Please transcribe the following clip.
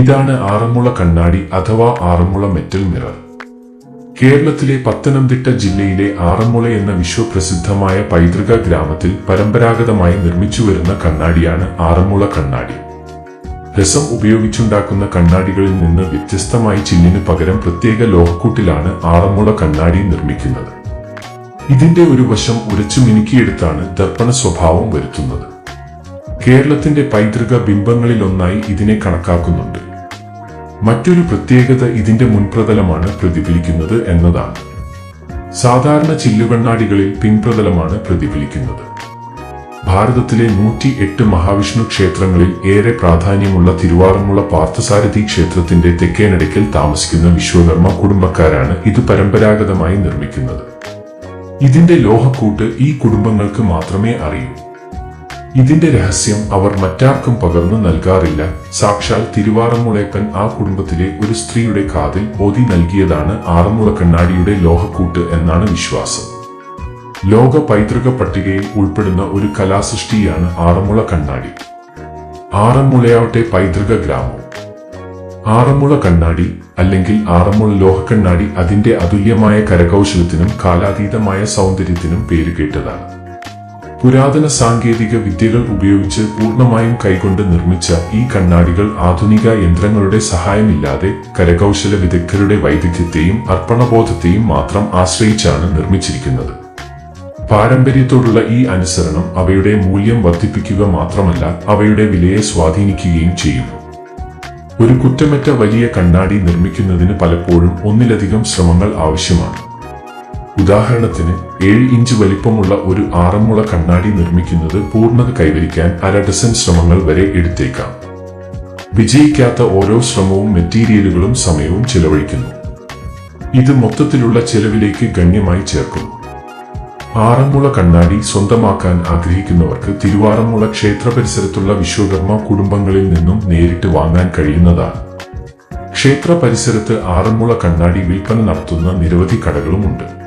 ഇതാണ് ആറന്മുള കണ്ണാടി അഥവാ ആറന്മുള മെറ്റൽ മിറർ. കേരളത്തിലെ പത്തനംതിട്ട ജില്ലയിലെ ആറന്മുള എന്ന വിശ്വപ്രസിദ്ധമായ പൈതൃക ഗ്രാമത്തിൽ പരമ്പരാഗതമായി നിർമ്മിച്ചു വരുന്ന കണ്ണാടിയാണ് ആറന്മുള കണ്ണാടി. രസം ഉപയോഗിച്ചുണ്ടാക്കുന്ന കണ്ണാടികളിൽ നിന്ന് വ്യത്യസ്തമായി ചില്ലിന് പകരം പ്രത്യേക ലോഹക്കൂട്ടിലാണ് ആറന്മുള കണ്ണാടി നിർമ്മിക്കുന്നത്. ഇതിന്റെ ഒരു വശം ഉരച്ചു മിനുക്കിയെടുത്താണ് ദർപ്പണ സ്വഭാവം വരുത്തുന്നത്. കേരളത്തിന്റെ പൈതൃക ബിംബങ്ങളിലൊന്നായി ഇതിനെ കണക്കാക്കുന്നുണ്ട്. മറ്റൊരു പ്രത്യേകത ഇതിന്റെ മുൻപ്രതലമാണ് പ്രതിഫലിക്കുന്നത് എന്നതാണ്. സാധാരണ ചില്ലുകണ്ണാടികളിൽ പിൻപ്രതലമാണ് പ്രതിഫലിക്കുന്നത്. ഭാരതത്തിലെ നൂറ്റി എട്ട് മഹാവിഷ്ണു ക്ഷേത്രങ്ങളിൽ ഏറെ പ്രാധാന്യമുള്ള തിരുവാറന്മുള പാർത്ഥസാരഥി ക്ഷേത്രത്തിന്റെ തെക്കേനടയ്ക്കൽ താമസിക്കുന്ന വിശ്വകർമ്മ കുടുംബക്കാരാണ് ഇത് പരമ്പരാഗതമായി നിർമ്മിക്കുന്നത്. ഇതിന്റെ ലോഹക്കൂട്ട് ഈ കുടുംബങ്ങൾക്ക് മാത്രമേ അറിയൂ. ഇതിന്റെ രഹസ്യം അവർ മറ്റാർക്കും പകർന്നു നൽകാറില്ല. സാക്ഷാൽ തിരുവാറന്മുളയപ്പൻ ആ കുടുംബത്തിലെ ഒരു സ്ത്രീയുടെ കാതിൽ ഓതി നൽകിയതാണ് ആറന്മുള കണ്ണാടിയുടെ ലോഹക്കൂട്ട് എന്നാണ് വിശ്വാസം. ലോക പൈതൃക പട്ടികയിൽ ഉൾപ്പെടുന്ന ഒരു കലാസൃഷ്ടിയാണ് ആറന്മുള കണ്ണാടി ആറന്മുളയാവട്ടെ പൈതൃക ഗ്രാമം. ആറന്മുള കണ്ണാടി അല്ലെങ്കിൽ ആറന്മുള ലോഹക്കണ്ണാടി അതിന്റെ അതുല്യമായ കരകൗശലത്തിനും കാലാതീതമായ സൗന്ദര്യത്തിനും പേരുകേട്ടതാണ്. പുരാതന സാങ്കേതിക വിദ്യകൾ ഉപയോഗിച്ച് പൂർണമായും കൈകൊണ്ട് നിർമ്മിച്ച ഈ കണ്ണാടികൾ ആധുനിക യന്ത്രങ്ങളുടെ സഹായമില്ലാതെ കരകൗശല വിദഗ്ധരുടെ വൈദഗ്ധ്യത്തെയും അർപ്പണബോധത്തെയും മാത്രം ആശ്രയിച്ചാണ് നിർമ്മിച്ചിരിക്കുന്നത്. പാരമ്പര്യത്തോടുള്ള ഈ അനുസരണം അവയുടെ മൂല്യം വർദ്ധിപ്പിക്കുക മാത്രമല്ല അവയുടെ വിലയെ സ്വാധീനിക്കുകയും ചെയ്യുന്നു. ഒരു കുറ്റമറ്റ വലിയ കണ്ണാടി നിർമ്മിക്കുന്നതിന് പലപ്പോഴും ഒന്നിലധികം ശ്രമങ്ങൾ ആവശ്യമാണ്. ഉദാഹരണത്തിന് ഏഴ് ഇഞ്ച് വലിപ്പമുള്ള ഒരു ആറന്മുള കണ്ണാടി നിർമ്മിക്കുന്നത് പൂർണത കൈവരിക്കാൻ അര ഡസൻ ശ്രമങ്ങൾ വരെ എടുത്തേക്കാം. വിജയിക്കാത്ത ഓരോ ശ്രമവും മെറ്റീരിയലുകളും സമയവും ചെലവഴിക്കുന്നു. ഇത് മൊത്തത്തിലുള്ള ചെലവിലേക്ക് ഗണ്യമായി ചേർക്കുന്നു ആറന്മുള കണ്ണാടി സ്വന്തമാക്കാൻ ആഗ്രഹിക്കുന്നവർക്ക് തിരുവാറന്മുള ക്ഷേത്ര പരിസരത്തുള്ള വിശ്വകർമ്മ കുടുംബങ്ങളിൽ നിന്നും നേരിട്ട് വാങ്ങാൻ കഴിയുന്നതാണ്. ക്ഷേത്ര പരിസരത്ത് ആറന്മുള കണ്ണാടി വിൽപ്പന നടത്തുന്ന നിരവധി കടകളുമുണ്ട്.